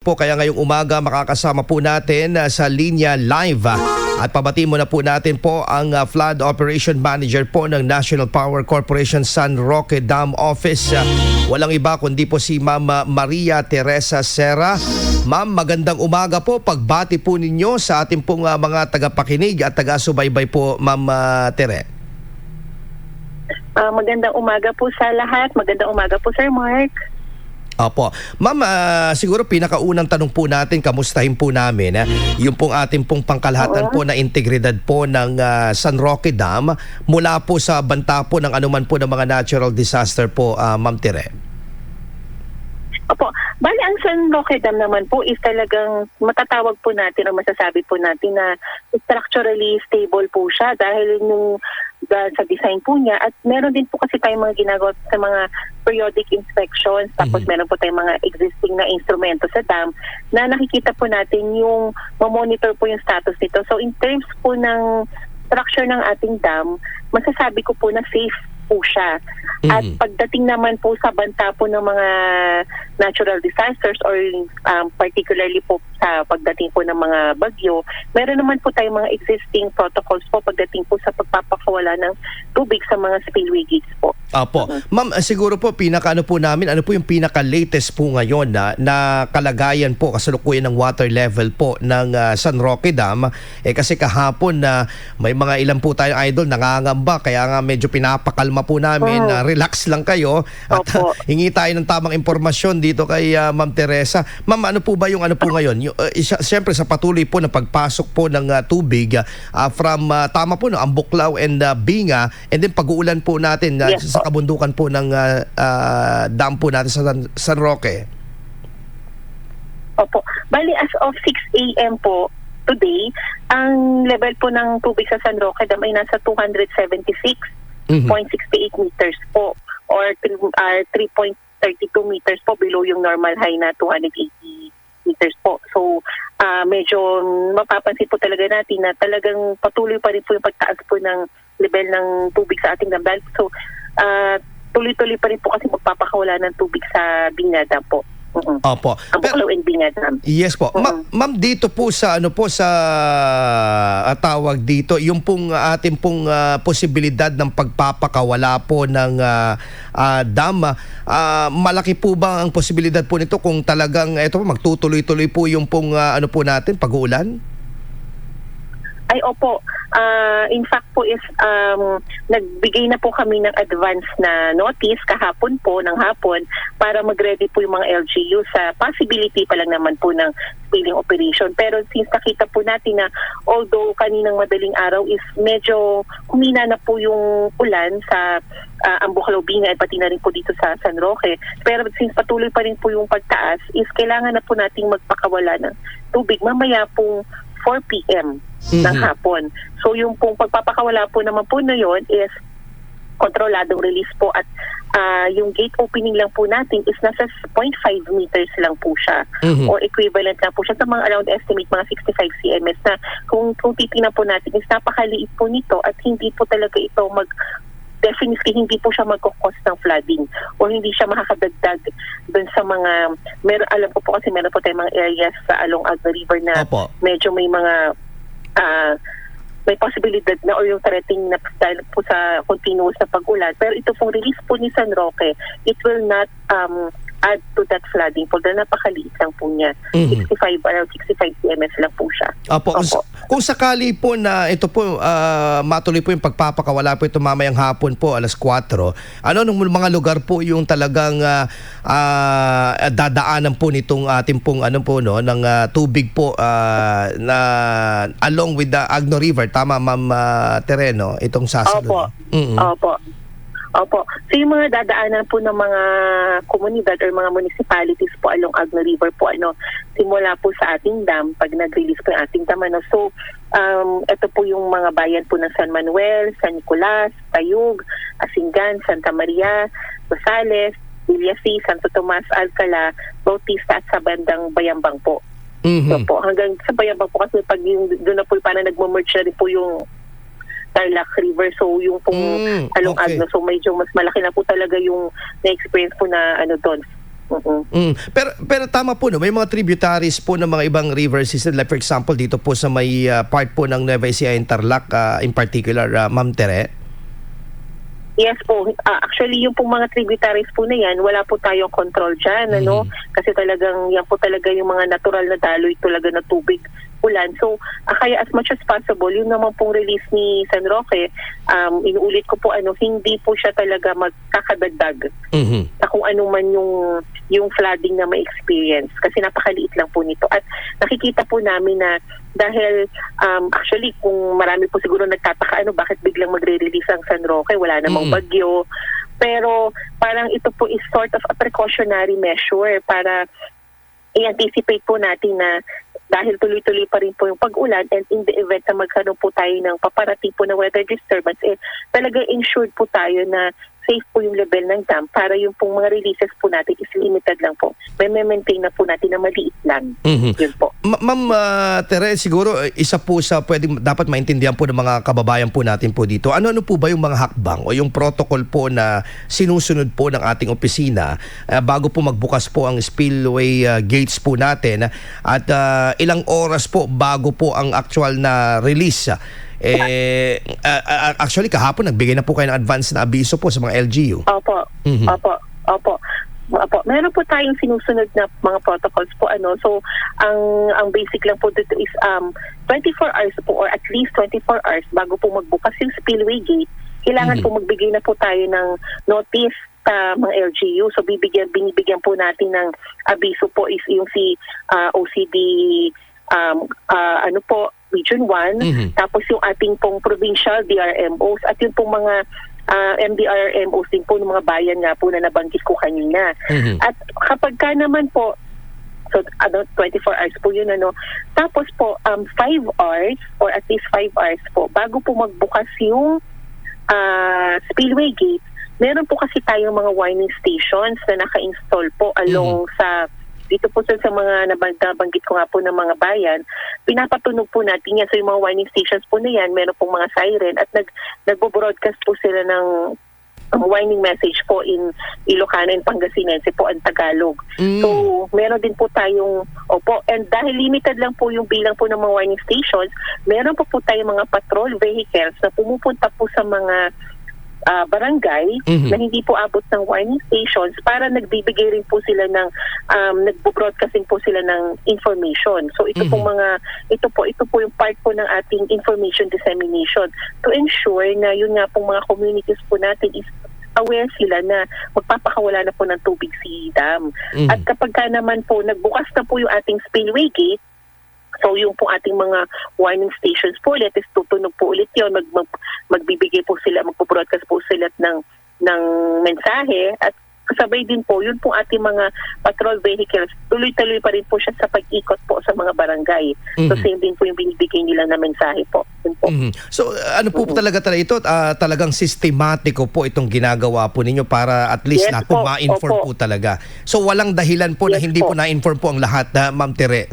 po kaya ngayong umaga makakasama po natin uh, sa linya live uh, at pabati mo na po natin po ang uh, Flood Operation Manager po ng National Power Corporation San Roque Dam Office. Uh, walang iba kundi po si Ma'am uh, Maria Teresa Serra. Ma'am, magandang umaga po. Pagbati po ninyo sa ating pong uh, mga tagapakinig at taga-subaybay po, Ma'am uh, Tere. Ah, magandang umaga po sa lahat. Magandang umaga po, Sir Mark. Opo. Ma'am, ah, siguro pinakaunang tanong po natin, kamustahin po namin, eh, yung pong ating pong pangkalahatan po na integridad po ng ah, San Roque Dam mula po sa banta po ng anuman po ng mga natural disaster po, ah, Ma'am Tire. Opo. Bali, ang San Roque Dam naman po is talagang matatawag po natin o masasabi po natin na structurally stable po siya dahil nung dahil sa design po niya at meron din po kasi tayong mga ginagawa sa mga periodic inspections tapos Mhm. meron po tayong mga existing na instrumento sa dam na nakikita po natin yung mamonitor po yung status nito. So in terms po ng structure ng ating dam, masasabi ko po na safe po siya. At Mhm. pagdating naman po sa banta po ng mga natural disasters or um, particularly po sa pagdating po ng mga bagyo, meron naman po tayong mga existing protocols po pagdating po sa pagpapakawala ng tubig sa mga spillway gates po. Opo. Ma'am, siguro po pinaka ano po namin, ano po yung pinaka latest po ngayon na, na kalagayan po kasalukuyan ng water level po ng ah, San Roque Dam. Eh kasi kahapon na may mga ilan po tayong idol nangangamba kaya nga medyo pinapakalma po namin na relax lang kayo at Opo. hingi tayo ng tamang impormasyon dito kay ah, Ma'am Teresa. Ma'am, ano po ba yung ano po ngayon? Yung, uh, isa, siyempre sa patuloy po na pagpasok po ng ah, tubig ah, from ah, tama po no, Ambuklaw and ah, Binga and then pag-uulan po natin ah, Yes sa kabundukan po ng ah, ah, dam po natin sa San, San Roque. Opo. Bali, as of 6 a.m. po, today, ang level po ng tubig sa San Roque Dam ay nasa 276.68 Mhm. meters po or uh, 3.32 meters po below yung normal high na 280 meters po. So, ah, medyo mapapansin po talaga natin na talagang patuloy pa rin po yung pagtaas po ng level ng tubig sa ating dam. So, ah, tuloy-tuloy pa rin po kasi magpapakawala ng tubig sa Binada po. Mhm. Opo. Pero- and Binada. Yes po. Ma- Oo. ma'am dito po sa ano po sa ah, tawag dito, yung pong ah, ating pong ah, posibilidad ng pagpapakawala po ng ah, ah, dam, ah, malaki po ba ang posibilidad po nito kung talagang ito po magtutuloy-tuloy po yung pong ah, ano po natin pag-uulan? Ay, opo. Ah, in fact po is um, nagbigay na po kami ng advance na notice kahapon po, ng hapon, para mag-ready po yung mga LGU sa possibility pa lang naman po ng spilling operation. Pero since nakita po natin na although kaninang madaling araw is medyo humina na po yung ulan sa uh, Ambuklaw Binga at pati na rin po dito sa San Roque. Pero since patuloy pa rin po yung pagtaas, is kailangan na po nating magpakawala ng tubig mamaya pong 4 p.m. ng Mhm. hapon. So yung pong pagpapakawala po naman po na yun is kontroladong release po at ah, yung gate opening lang po natin is nasa 0.5 meters lang po siya Mhm. or equivalent lang po siya sa mga around estimate mga 65 cms na kung, kung titingnan po natin is napakaliit po nito at hindi po talaga ito mag definitely hindi po siya magkakos ng flooding o hindi siya makakadagdag dun sa mga meron alam ko po kasi meron po tayong mga areas sa along Agno River na Opo. medyo may mga ah, may posibilidad na o yung threatening na dahil po sa continuous na pag-ulan. Pero ito pong release po ni San Roque, it will not um, add to that flooding po dahil napakaliit lang po niya. Mhm. 65, around 65 cms lang po siya. Opo. Kung, Opo. kung sakali po na ito po ah, matuloy po yung pagpapakawala po ito mamayang hapon po alas 4. Ano nung mga lugar po yung talagang ah, ah, dadaanan po nitong ating pong ano po no ng ah, tubig po ah, na along with the Agno River tama Ma'am ah, Tereno itong sasalun. Opo. Mm-mm. Opo. Opo. So yung mga dadaanan po ng mga komunidad or mga municipalities po along Agno River po ano simula po sa ating dam pag nag-release po yung ating dam ano. So um, ito po yung mga bayan po ng San Manuel, San Nicolas, Tayug, Asingan, Santa Maria, Rosales, Villasi, Santo Tomas, Alcala, Bautista at sa bandang Bayambang po. So Mhm. po, hanggang sa Bayambang po kasi pag yung doon na po parang nagmamerge na rin po yung Tarlac River. So yung pong Mm, along okay. Agno. So medyo mas malaki na po talaga yung na-experience po na ano doon. Mm-mm. Mm. Pero pero tama po no, may mga tributaries po ng mga ibang river system like for example dito po sa may ah, part po ng Nueva Ecija Interlac ah, in particular ah, Ma'am Tere. Yes po. Ah, actually, yung pong mga tributaries po na yan, wala po tayong control dyan. Ano? Kasi talagang, yan po talaga yung mga natural na daloy talaga na tubig ulan. So, ah, kaya as much as possible, yun naman pong release ni San Roque, um, inuulit ko po, ano, hindi po siya talaga magkakadagdag Mhm. na kung ano man yung yung flooding na ma-experience kasi napakaliit lang po nito at nakikita po namin na dahil um, actually kung marami po siguro nagtataka ano bakit biglang magre-release ang San Roque wala namang Mm. bagyo pero parang ito po is sort of a precautionary measure para i-anticipate po natin na dahil tuloy-tuloy pa rin po yung pag-ulan and in the event na magkaroon po tayo ng paparating po na weather disturbance, eh, talaga insured po tayo na safe po yung level ng dam para yung pong mga releases po natin is limited lang po. May maintain na po natin na maliit lang. Mhm. Yun po. Ma- Ma'am ah, Tere, siguro eh, isa po sa pwede dapat maintindihan po ng mga kababayan po natin po dito. Ano-ano po ba yung mga hakbang o yung protocol po na sinusunod po ng ating opisina ah, bago po magbukas po ang spillway ah, gates po natin at ah, ilang oras po bago po ang actual na release? Eh, ah, ah, actually kahapon nagbigay na po kayo ng advance na abiso po sa mga LGU. Opo. Mhm. Opo. Opo. Opo. Meron po tayong sinusunod na mga protocols po ano. So ang ang basic lang po dito is um 24 hours po or at least 24 hours bago po magbukas yung spillway gate, kailangan Mhm. po magbigay na po tayo ng notice sa mga LGU. So bibigyan binibigyan po natin ng abiso po is yung si ah, OCD um ah, ano po Region 1 Mhm. tapos yung ating pong provincial DRMOs at yung pong mga ah, MDRMOs din po ng mga bayan nga po na nabanggit ko kanina. Mhm. At kapag ka naman po, so ano, 24 hours po yun ano, tapos po um, 5 hours or at least 5 hours po bago po magbukas yung ah, spillway gate, meron po kasi tayong mga warning stations na naka-install po along sa dito po sa, sa mga nabang- nabanggit ko nga po ng mga bayan, pinapatunog po natin yan. So yung mga warning stations po na yan, meron pong mga siren at nag, nagbo-broadcast po sila ng ang warning message po in Ilocano and Pangasinense po ang Tagalog. Mm. So, meron din po tayong, opo, and dahil limited lang po yung bilang po ng mga warning stations, meron po po tayong mga patrol vehicles na pumupunta po sa mga ah, barangay Mhm. na hindi po abot ng warning stations para nagbibigay rin po sila ng um, nagbo-broadcasting po sila ng information. So ito Mhm. pong mga ito po ito po yung part po ng ating information dissemination to ensure na yun nga pong mga communities po natin is aware sila na magpapakawala na po ng tubig si dam. Mhm. At kapag ka naman po nagbukas na po yung ating spillway gate, So yung po ating mga warning stations po ulit is tutunog po ulit yun. Mag, mag, magbibigay po sila, mensahe at kasabay din po, yun po ating mga patrol vehicles, tuloy-tuloy pa rin po siya sa pag-ikot po sa mga barangay. So Mhm. same din po yung binibigay nila na mensahe po. Yun po. Mhm. So uh, ano po Oo. talaga talaga ito? Ah, talagang sistematiko po itong ginagawa po ninyo para at least Yes na po po, ma-inform opo. po talaga. So walang dahilan po na Yes hindi po po. na-inform po ang lahat na Ma'am Tere.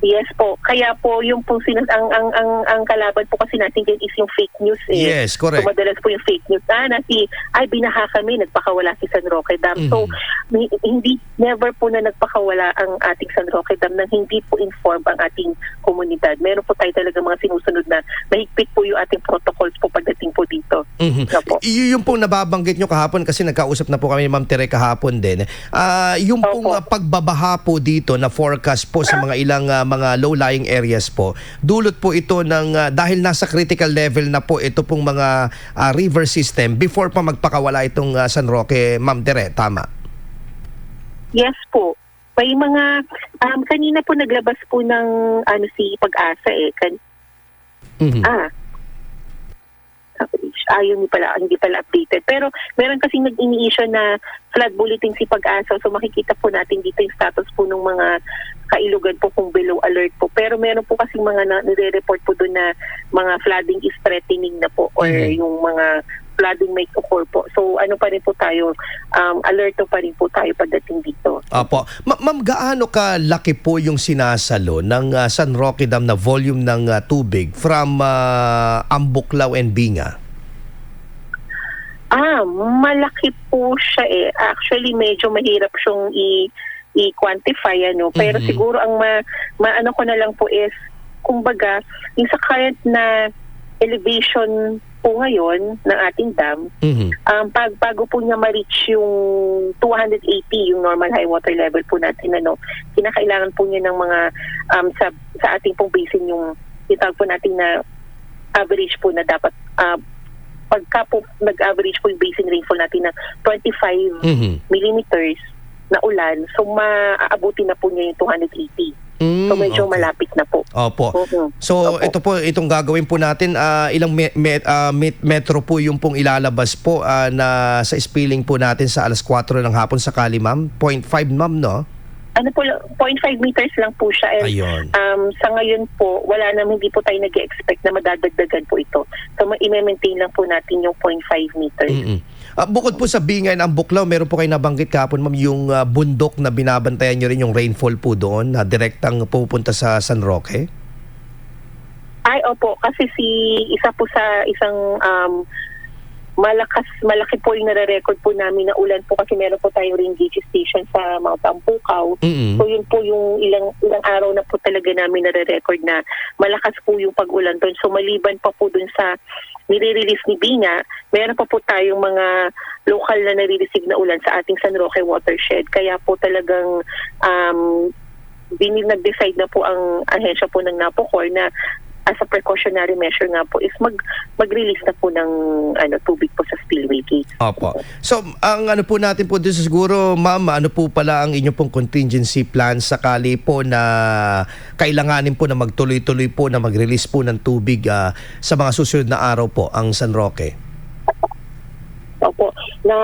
Yes po. Kaya po yung po sinas ang ang ang, ang kalaban po kasi natin din is yung fake news eh. Yes, correct. So madalas po yung fake news ah, na si ay binaha kami nagpakawala si San Roque Dam. So Mhm. may- hindi never po na nagpakawala ang ating San Roque Dam nang hindi po inform ang ating komunidad. Meron po tayo talaga mga sinusunod na mahigpit po yung ating protocols po pagdating po dito. Mhm. Opo. Y- yung pong nababanggit nyo kahapon kasi nagkausap na po kami ni Ma'am Tere kahapon din. Ah, yung pong Opo. ah, pagbabaha po dito na forecast po sa mga ilang ah, mga low-lying areas po, dulot po ito ng ah, dahil nasa critical level na po ito pong mga ah, river system before pa magpakawala itong ah, San Roque, Ma'am Tere, tama? Yes po. May mga um, kanina po naglabas po ng ano si Pag-asa eh. Kan- Mhm. Ah. Ayun, hindi pala, hindi pala updated. Pero meron kasing nag-ini-issue na flood bulletin si Pag-asa. So makikita po natin dito yung status po ng mga kailugan po kung below alert po. Pero meron po kasing mga na, nire-report po doon na mga flooding is threatening na po or Mhm. yung mga flooding may occur po. So ano pa rin po tayo, um, alerto pa rin po tayo pagdating dito. Apo. Ma- ma'am, gaano kalaki po yung sinasalo ng ah, San Roque Dam na volume ng ah, tubig from ah, Ambuklaw and Binga? Ah, malaki po siya eh. Actually, medyo mahirap siyang i- i-quantify ano. Pero Mhm. siguro ang ma, maano ko na lang po is, kumbaga, yung sa current na elevation po ngayon ng ating dam, Mhm. um, pag bago po niya ma-reach yung 280 yung normal high water level po natin ano kinakailangan po niya ng mga um, sa sa ating pong basin yung itawag po natin na average po na dapat uh, pagka po nag-average po yung basin rainfall natin ng 25 Mhm. millimeters na ulan so maaabuti na po niya yung 280 Mm, so medyo okay. malapit na po Opo. Oo. So Opo. ito po itong gagawin po natin ah, ilang me- me- ah, met- metro po yung pong ilalabas po ah, na sa spilling po natin sa alas 4 ng hapon sakali ma'am. 0.5 ma'am no? ano po 0.5 meters lang po siya and Ayun. Um, sa ngayon po, wala naman, hindi po tayo nag expect na madadagdagan po ito. So, ma- i-maintain lang po natin yung 0.5 meters. Mm-mm. Ah, bukod po sa bingay ng Buklaw, meron po kayo nabanggit kahapon ma'am yung ah, bundok na binabantayan nyo rin yung rainfall po doon na direktang pupunta sa San Roque. Ay, opo, kasi si isa po sa isang um, malakas, malaki po yung nare-record po namin na ulan po kasi meron po tayong rain gauge station sa Mount Ampukaw. Mm-mm. So yun po yung ilang ilang araw na po talaga namin nare-record na malakas po yung pag-ulan doon. So maliban pa po doon sa nire-release ni Bina, meron pa po tayong mga local na nare-receive na ulan sa ating San Roque watershed. Kaya po talagang um, bini nag-decide na po ang ahensya po ng Napocor na as a precautionary measure nga po is mag mag-release na po ng ano tubig po sa spillway gate. Opo. So, ang ano po natin po dito siguro, ma'am, ano po pala ang inyong pong contingency plan sakali po na kailanganin po na magtuloy-tuloy po na mag-release po ng tubig ah, sa mga susunod na araw po ang San Roque? Opo. Na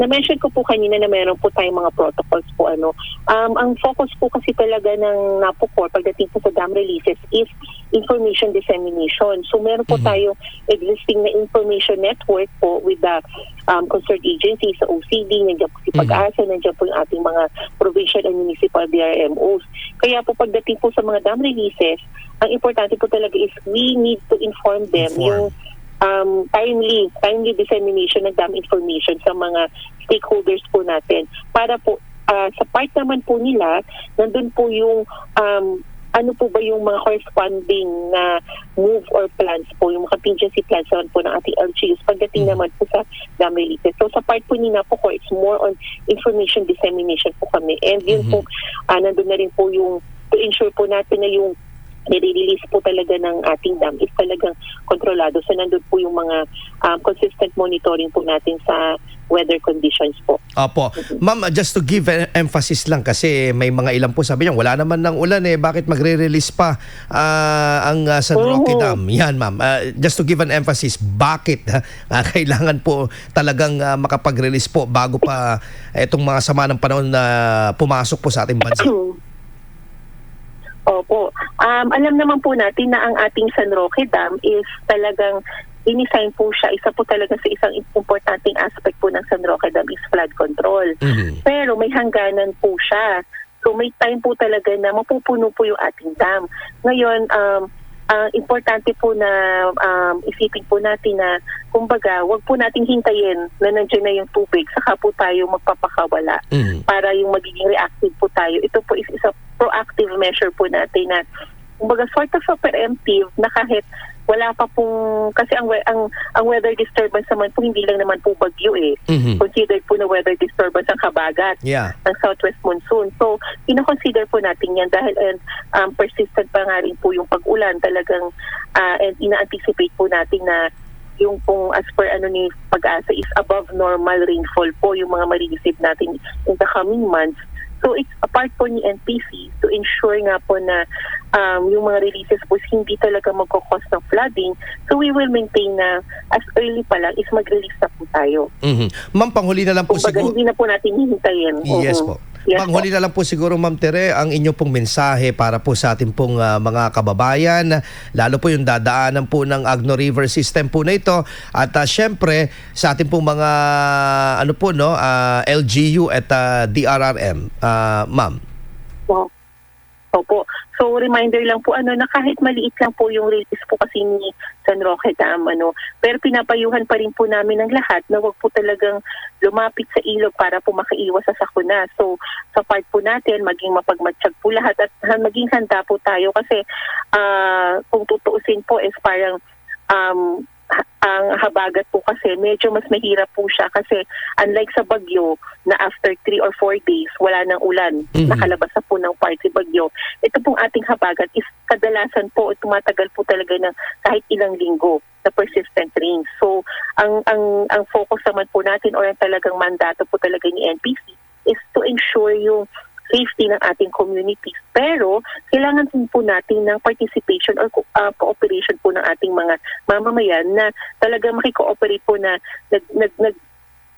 na-mention ko po kanina na meron po tayong mga protocols po ano. Um, ang focus po kasi talaga ng NAPOCOR pagdating po sa dam releases is information dissemination. So meron po Mhm. tayong existing na information network po with the um, concerned agencies sa OCD, nandiyan po si Mhm. Pag-asa, nandiyan po yung ating mga provincial and municipal DRMOs. Kaya po pagdating po sa mga dam releases, ang importante po talaga is we need to inform them Inform. yung um, timely, timely dissemination ng dam information sa mga stakeholders po natin para po ah, sa part naman po nila, nandun po yung um, ano po ba yung mga corresponding na move or plans po, yung mga contingency plans naman po ng ating LGUs pagdating Mm. naman po sa dam releases. So sa part po nila po ko, it's more on information dissemination po kami. And yun Mhm. po, ah, nandun na rin po yung to ensure po natin na yung nire-release po talaga ng ating dam is talagang kontrolado. So nandun po yung mga um, consistent monitoring po natin sa weather conditions po. Opo. Ma'am, just to give an emphasis lang kasi may mga ilan po sabi niya, wala naman ng ulan eh, bakit magre-release pa ah, ang ah, San Roque Oo. Dam? Yan ma'am, Ah, just to give an emphasis, bakit ah, kailangan po talagang ah, makapag-release po bago pa itong mga sama ng panahon na pumasok po sa ating bansa? Um, alam naman po natin na ang ating San Roque Dam is talagang dinisign po siya. Isa po talaga sa isang importanteng aspect po ng San Roque Dam is flood control. Mhm. Pero may hangganan po siya. So may time po talaga na mapupuno po yung ating dam. Ngayon, um, ang importante po na um, isipin po natin na kumbaga, wag po nating hintayin na nandiyan na yung tubig saka po tayo magpapakawala Mhm. para yung magiging reactive po tayo. Ito po is isa proactive measure po natin na kumbaga sort of a preemptive na kahit wala pa pong kasi ang ang ang weather disturbance naman po hindi lang naman po bagyo eh. Mhm. Considered po na weather disturbance ang kabagat Yeah. ng southwest monsoon. So, kino-consider po natin yan dahil and, um, persistent pa nga rin po yung pag-ulan talagang ah, and ina-anticipate po natin na yung pong as per ano ni pag-asa is above normal rainfall po yung mga ma-receive natin in the coming months. So it's a part po ni NPC to ensure nga po na um, yung mga releases po hindi talaga magkakos ng flooding. So we will maintain na as early pa lang is mag-release na po tayo. Mhm. Ma'am, panghuli na lang po siguro. hindi na po natin hihintayin. Yes Oo. po. Yes Panghuli na lang po siguro Ma'am Tere ang inyong pong mensahe para po sa ating pong ah, mga kababayan, lalo po yung dadaanan po ng Agno River system po na ito at ah, syempre sa ating pong mga ano po no, ah, LGU at ah, DRRM. Ah, Ma'am. So, Opo. So reminder lang po ano na kahit maliit lang po yung release po kasi ni San Roque Dam ano, pero pinapayuhan pa rin po namin ng lahat na wag po talagang lumapit sa ilog para po makaiwas sa sakuna. So sa part po natin maging mapagmatsyag po lahat at maging handa po tayo kasi ah, kung tutuusin po is parang um, ang habagat po kasi medyo mas mahirap po siya kasi unlike sa bagyo na after 3 or 4 days wala nang ulan. Mhm. nakalabas na po ng party bagyo. Ito pong ating habagat is kadalasan po tumatagal po talaga ng kahit ilang linggo na persistent rain. So ang ang ang focus naman po natin or ang talagang mandato po talaga ni NPC is to ensure yung safety ng ating communities. Pero kailangan din po natin ng participation or uh, cooperation po ng ating mga mamamayan na talaga makikooperate po na nag, nag, nag,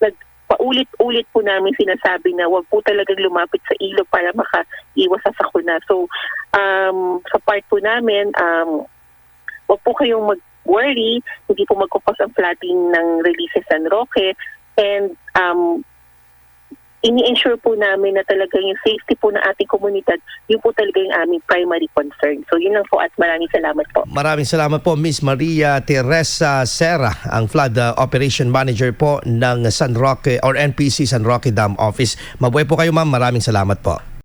nag paulit-ulit po namin sinasabi na wag po talagang lumapit sa ilog para makaiwas sa sakuna. So, um, sa part po namin, um, wag po kayong mag-worry, hindi po magkukos ang flooding ng releases San Roque, and um, ini-ensure po namin na talaga yung safety po ng ating komunidad, yun po talaga yung aming primary concern. So yun lang po at maraming salamat po. Maraming salamat po Miss Maria Teresa Serra, ang Flood uh, Operation Manager po ng San Roque or NPC San Roque Dam Office. Mabuhay po kayo ma'am, maraming salamat po.